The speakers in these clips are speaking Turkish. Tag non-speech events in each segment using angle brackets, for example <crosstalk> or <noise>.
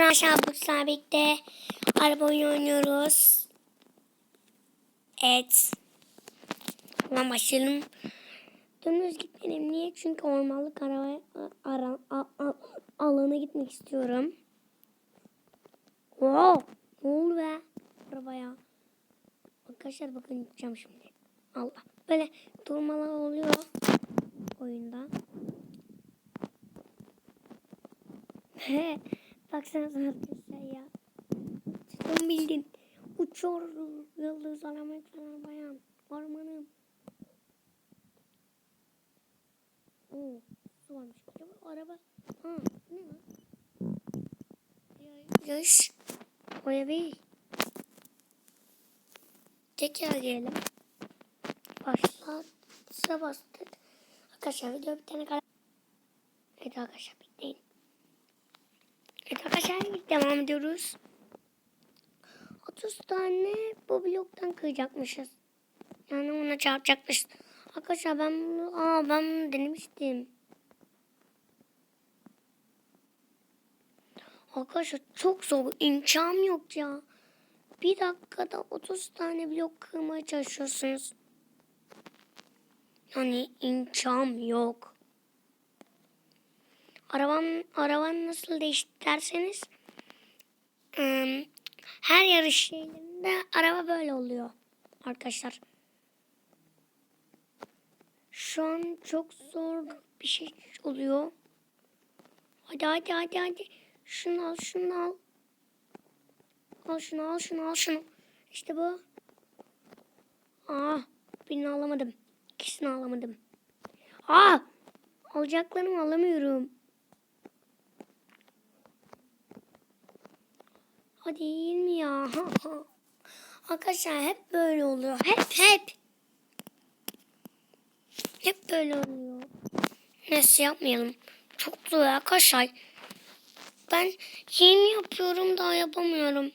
Aşağı bu sabit'te araba oyunu oynuyoruz. Evet. Hemen başlayalım. Dönüz gitmedim. Niye? Çünkü ormanlık araba ara, alana gitmek istiyorum. Wow. Ne oldu be? Arabaya. Arkadaşlar bakın gideceğim şimdi. Allah. Böyle durmalar oluyor oyunda. <laughs> Baksanıza arkadaşlar ya. Sen bildin. Uçuyor yıldız alamet falan bayan. Ormanım. Oo, su varmış. Acaba araba. Ha, ne lan? Yarış. Oya bey. Tekrar girelim. Başlat. Sıra bastık. Arkadaşlar video bir tane kadar. Evet arkadaşlar devam ediyoruz. 30 tane bu bloktan kıyacakmışız. Yani ona çarpacakmışız. Arkadaşlar ben bunu, aa ben bunu denemiştim. Arkadaşlar çok zor. imkan yok ya. Bir dakikada 30 tane blok kırmaya çalışıyorsunuz. Yani imkan yok. Arabam, araban nasıl değişti derseniz her yarış şeylerinde araba böyle oluyor arkadaşlar. Şu an çok zor bir şey oluyor. Hadi hadi hadi hadi. Şunu al şunu al. Al şunu al şunu al şunu. İşte bu. Aa, birini alamadım. İkisini alamadım. Aa, alacaklarımı alamıyorum. Hadi değil mi ya? <laughs> Arkadaşlar hep böyle oluyor. Hep hep. Hep böyle oluyor. Neyse yapmayalım. Çok zor arkadaşlar. Ben yeni yapıyorum daha yapamıyorum.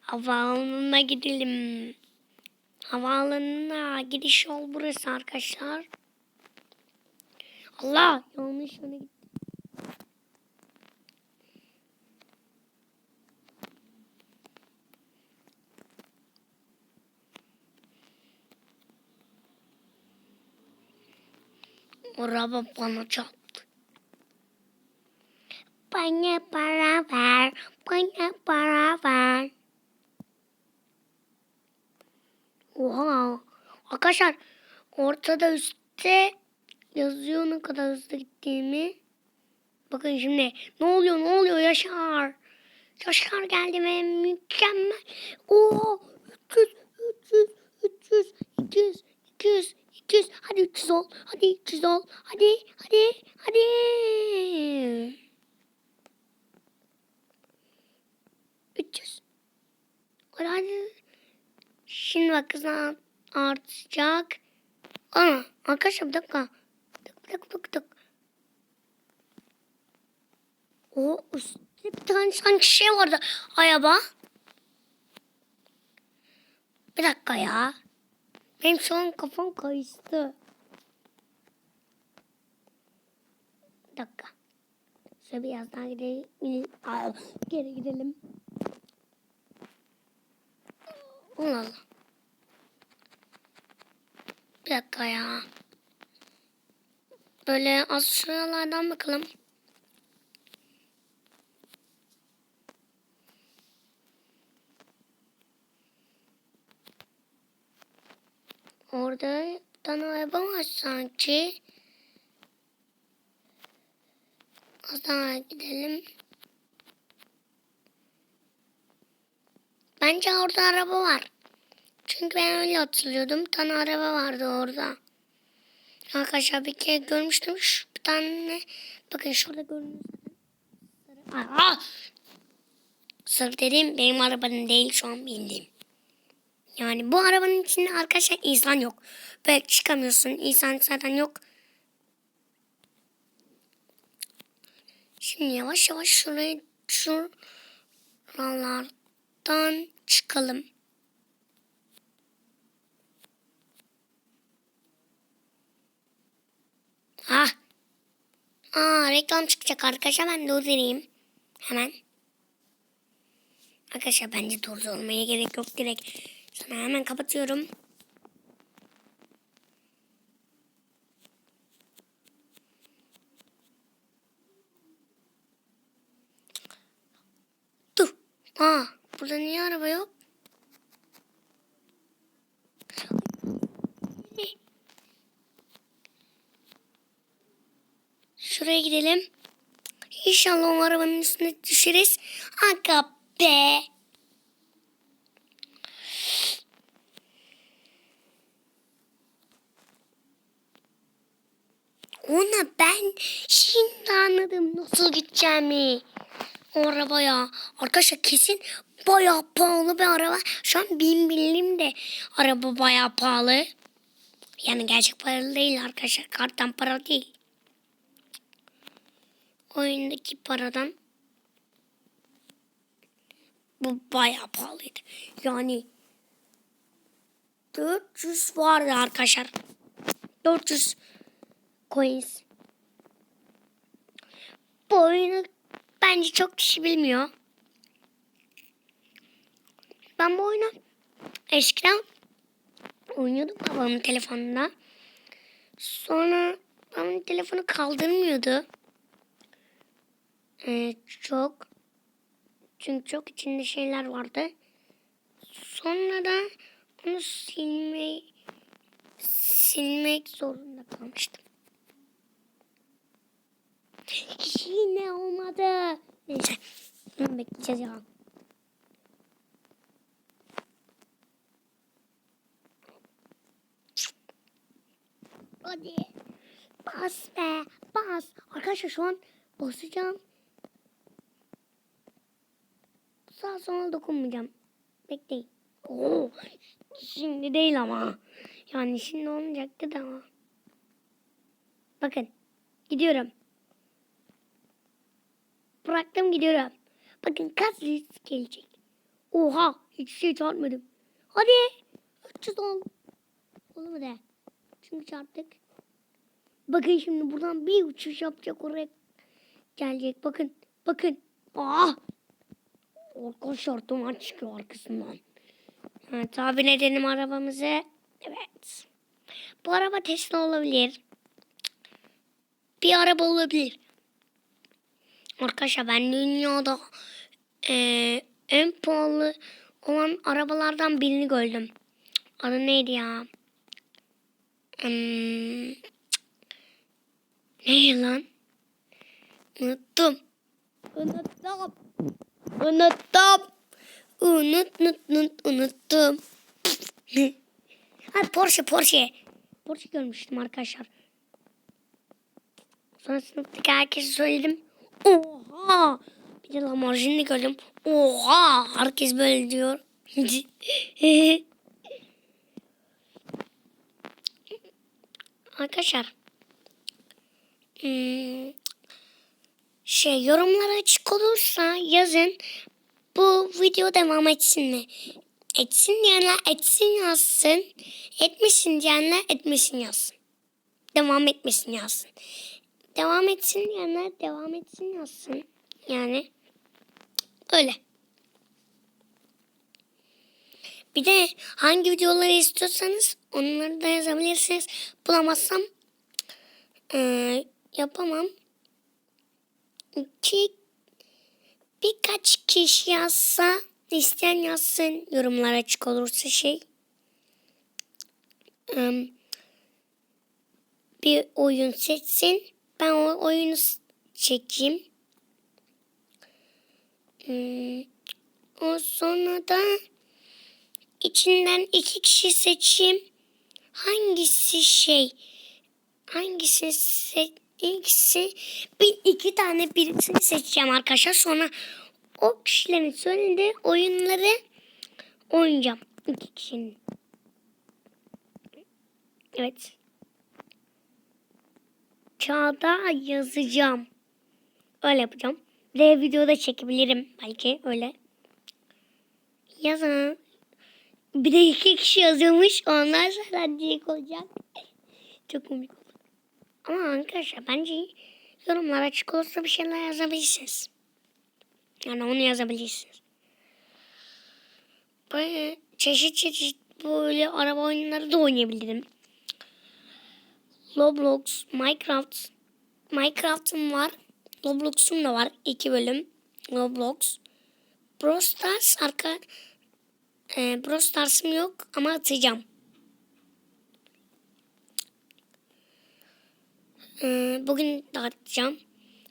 Havaalanına gidelim. Havaalanına gidiş yol burası arkadaşlar. Allah yanlış yöne gittim. Araba bana çarptı. Bana para ver, bana para ver. Oha. Arkadaşlar ortada üstte yazıyor ne kadar hızlı gittiğimi. Bakın şimdi ne oluyor ne oluyor Yaşar. Yaşar geldi ve mükemmel. Oo 300 300 300 200 200 200 hadi 300 ol. Hadi 300 ol. Hadi hadi hadi. Üç. Hadi hadi. Şimdi bak kızlar artacak. Aa, arkadaşlar bir dakika. O üstte bir tane sanki şey vardı. Ayaba. Bir dakika ya. Benim şu an kafam kayıştı. Bir dakika. Şöyle biraz daha gidelim. Geri gidelim. Allah Allah. Bir dakika ya. Böyle az şuralardan bakalım. Orada bir tane araba var sanki. Daha gidelim. Bence orada araba var. Çünkü ben öyle hatırlıyordum. Bir tane araba vardı orada. Arkadaşlar bir kere görmüştüm. Şu bir tane. Bakın şurada görünüyor. Aa! Sarı dedim benim arabanın değil şu an bindiğim. Yani bu arabanın içinde arkadaşlar insan yok. Böyle çıkamıyorsun. İnsan zaten yok. Şimdi yavaş yavaş şurayı şuralardan çıkalım. Ah. Aa reklam çıkacak arkadaşlar ben durdurayım. Hemen. Arkadaşlar bence durdurmaya gerek yok direkt. Sana hemen kapatıyorum. Dur. Aa burada niye araba yok? Şuraya gidelim. İnşallah o arabanın üstüne düşeriz. Aga be. Ona ben şimdi anladım nasıl gideceğimi. O arabaya. Arkadaşlar kesin bayağı pahalı bir araba. Şu an bin bilim de araba bayağı pahalı. Yani gerçek paralı değil arkadaşlar. Karttan para değil. Oyundaki paradan bu bayağı pahalıydı. Yani 400 vardı arkadaşlar. 400 coins. Bu oyunu bence çok kişi bilmiyor. Ben bu oyunu eskiden oynuyordum babamın telefonunda. Sonra babamın telefonu kaldırmıyordu. Ee, çok. Çünkü çok içinde şeyler vardı. Sonra da onu silmek silmek zorunda kalmıştım. Yine olmadı. Neyse. Bekleyeceğiz ya. Hadi. Bas be. Bas. Arkadaşlar şu an basacağım. Sağ sola dokunmayacağım. Bekleyin. Oo, şimdi değil ama. Yani şimdi olmayacaktı da. Bakın. Gidiyorum. Bıraktım gidiyorum. Bakın kaç risk gelecek. Oha hiç şey çarpmadım. Hadi. 300 ol. Olur mu de? Çünkü çarptık. Bakın şimdi buradan bir uçuş yapacak oraya gelecek. Bakın. Bakın. Ah. Arkadaşlar duman çıkıyor arkasından. Ha, tahmin edelim arabamızı. Evet. Bu araba Tesla olabilir. Bir araba olabilir. Arkadaşlar ben dünyada eee, en pahalı olan arabalardan birini gördüm. Adı neydi ya? Hmm, neydi lan? Unuttum. Unuttum. Unuttum. Unut, unut, unut, unuttum. ha, Porsche, Porsche. Porsche görmüştüm arkadaşlar. Sonra sınıftaki herkese söyledim. Oha! Bir de Lamborghini gördüm. Oha! Herkes böyle diyor. <laughs> arkadaşlar. Hmm, şey yorumlar açık olursa yazın bu video devam etsin mi? Etsin diyenler etsin yazsın. Etmesin diyenler etmesin yazsın. Devam etmesin yazsın. Devam etsin diyenler devam etsin yazsın. Yani öyle. Bir de hangi videoları istiyorsanız onları da yazabilirsiniz. Bulamazsam eee, yapamam. Ki birkaç kişi yazsa isteyen yazsın yorumlar açık olursa şey. Eee, bir oyun seçsin. Ben o oyunu çekeyim. Hmm, o sonra da içinden iki kişi seçeyim. Hangisi şey? Hangisi se ikisi bir iki tane birisini seçeceğim arkadaşlar. Sonra o kişilerin söylediği oyunları oynayacağım. İki kişinin. Evet. Kağıda yazacağım. Öyle yapacağım. Bir de videoda çekebilirim belki öyle. Yazın. Bir de iki kişi yazıyormuş. Onlar sonra diyecek olacak. Çok komik oldu. Ama arkadaşlar bence yorumlar açık olursa bir şeyler yazabilirsiniz. Yani onu yazabilirsiniz. Böyle çeşit çeşit böyle araba oyunları da oynayabilirim. Roblox, Minecraft. Minecraft'ım var. Roblox'um da var. iki bölüm. Roblox. Brawl Stars arka... E, Brawl Stars'ım yok ama atacağım. E, bugün de.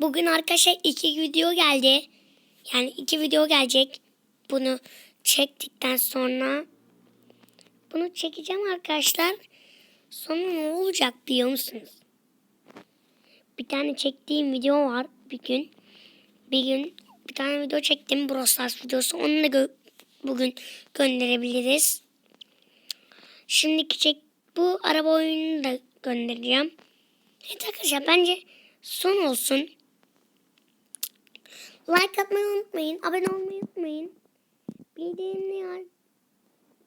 Bugün arkadaşlar iki video geldi. Yani iki video gelecek. Bunu çektikten sonra. Bunu çekeceğim arkadaşlar. Sonra ne olacak biliyor musunuz? Bir tane çektiğim video var bir gün. Bir gün bir tane video çektim. Brawl Stars videosu. Onu da gö- bugün gönderebiliriz. Şimdiki çek bu araba oyununu da göndereceğim. Evet arkadaşlar bence son olsun. Like atmayı unutmayın. Abone olmayı unutmayın. Bildirimler.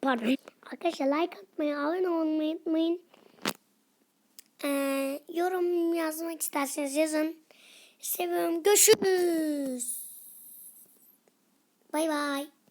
Pardon. Arkadaşlar like atmayı, abone olmayı unutmayın. Ee, yorum yazmak isterseniz yazın. Seviyorum. Görüşürüz. Bay bay.